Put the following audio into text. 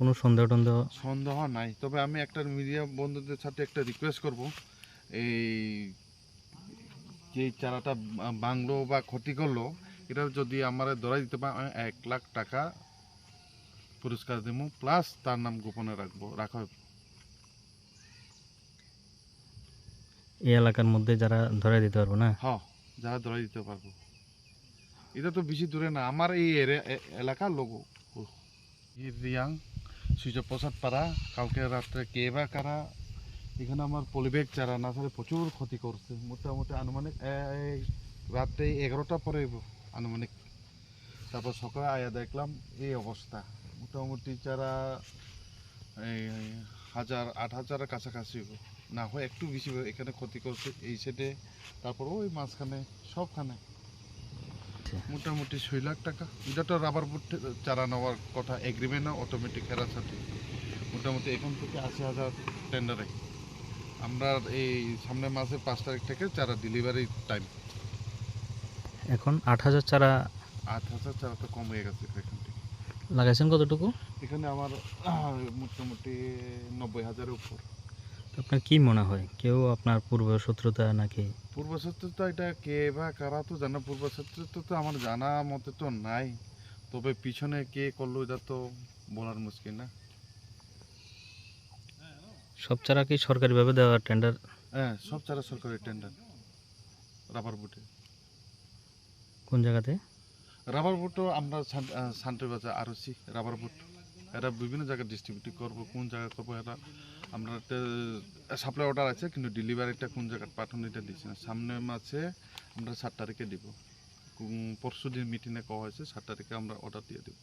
কোনো সন্দেহ টন্দেহ? সন্দেহ নাই। তবে আমি একটা মিডিয়া বন্ধুদের সাথে একটা রিকোয়েস্ট করব। এই যে চারাটা বাংলো বা ক্ষতি করল এটা যদি আমার ধরাই দিতে পারে আমি এক লাখ টাকা পুরস্কার দেবো প্লাস তার নাম গোপনে রাখব রাখা। এই এলাকার মধ্যে যারা ধরে দিতে পারব না? হ যারা ধরাই দিতে পারব। এটা তো বেশি দূরে না আমার এই এলাকার লোক। রিয়াং সূর্যপ্রসাদ পাড়া, কালকে রাত্রে কে বা কারা, এখানে আমার পলিবেগ চারা না তাহলে প্রচুর ক্ষতি করছে, মোটামুটি আনুমানিক রাত্রে এগারোটা পরে আনুমানিক তারপর সকালে আয়া দেখলাম এই অবস্থা, মোটামুটি চারা এই হাজার, আট হাজারের কাছাকাছি। না হয় একটু বেশি। এখানে ক্ষতি করছে এই সাইডে তারপর ওই মাঝখানে, সবখানে আচ্ছা। মোটামুটি ছয় লাখ টাকা। তো রাবার বুট চারা নেওয়ার কথা এগ্রিমেন্ট না অটোমেটিক হেরার সাথে মোটামুটি এখন থেকে আশি হাজার টেন্ডারে আমরা এই সামনের মাসে পাঁচ তারিখ থেকে চারা ডেলিভারি টাইম এখন আট হাজার চারা আট হাজার চারা তো কম হয়ে গেছে এখান থেকে। লাগাইছেন কতটুকু? এখানে আমার মোটামুটি নব্বই হাজারের উপর। আপনার কি মনে হয়? কেউ আপনার পূর্ব শত্রুতা নাকি? পূর্ব তো এটা কে বা কারা তো জানা পূর্ব তো তো আমার জানা মতে তো নাই। তবে পিছনে কে করল এটা তো বলার মুশকিল না। সব চারা কি সরকারিভাবে দেওয়া টেন্ডার হ্যাঁ সব চারা সরকারি টেন্ডার রাবার বুটে কোন জায়গাতে? রাবার বুটও আমরা সান্টে বাজার আরসি রাবার বুট এরা বিভিন্ন জায়গায় ডিস্ট্রিবিউট করব, কোন জায়গায় করব এটা আমরা সাপ্লাই অর্ডার আছে, কিন্তু ডেলিভারিটা কোন জায়গায় পাঠানো এটা দিচ্ছি না। সামনের মাসে আমরা সাত তারিখে দিব। পরশু দিন মিটিংয়ে কওয়া হয়েছে, সাত তারিখে আমরা অর্ডার দিয়ে দেবো।